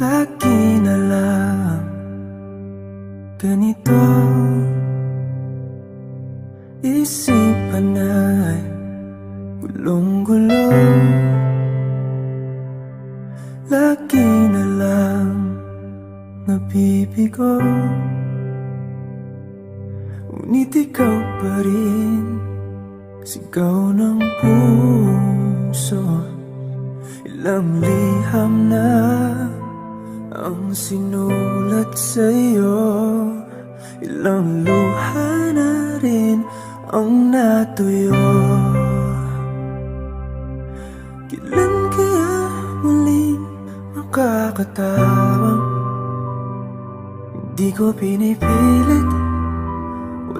Lagi na lang ganito. Isipan ay gulong-gulo. Lagi na lang Ngunit ikaw pa rin Sigaw ng puso. Ilang liham na ang sinulat sa'yo. Ilang luha na rin ang natuyo. Kailan kaya muling makakatawang? Hindi ko pinipilit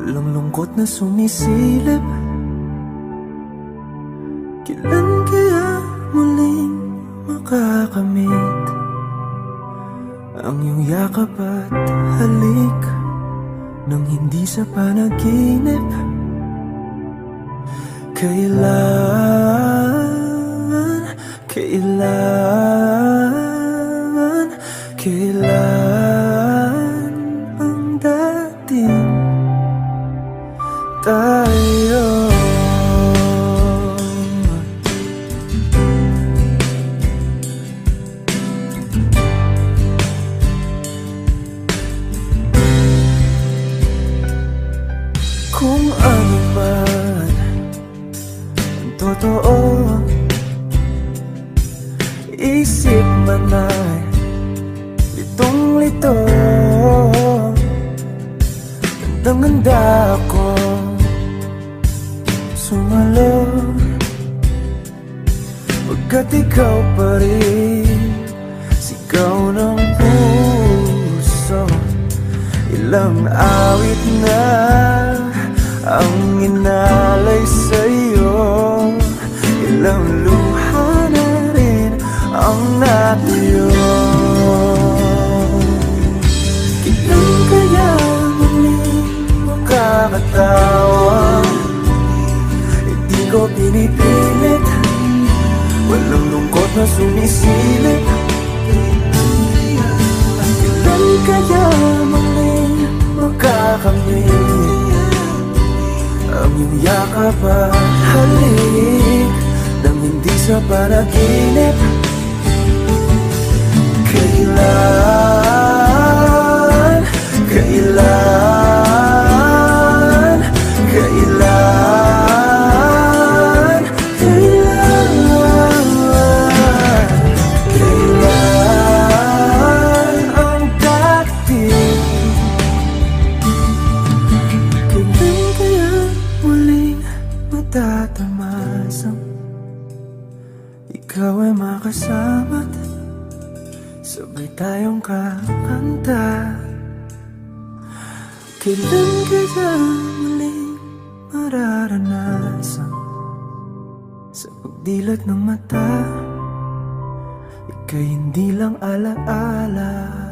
Walang lungkot na sumisilip. Kailan kaya muling makakamit Ang iyong yakap at halik Nang hindi sa panaginip? Kailan, kailan, kailan tayo. Kung ano man totoo Isip man ay litong-lito Gandang-ganda ako Sumalo. Pagkat ikaw pa rin Sigaw ng puso. Ilang awit na ang inalay sa'yo. Ilang luha na rin ang natuyo Kailan kaya muling makakatawa ko pinipilit. Walang lungkot na sumisilip. Kailan kaya muling makakamit Ang iyong yakap at halik Nang hindi sa panaginip. Kailan, matatamasang Ikaw ay makasama't Sabay tayong kakanta. Kailan kaya muling mararanasan Sa pagdilat ng mata? Ika'y hindi lang alaala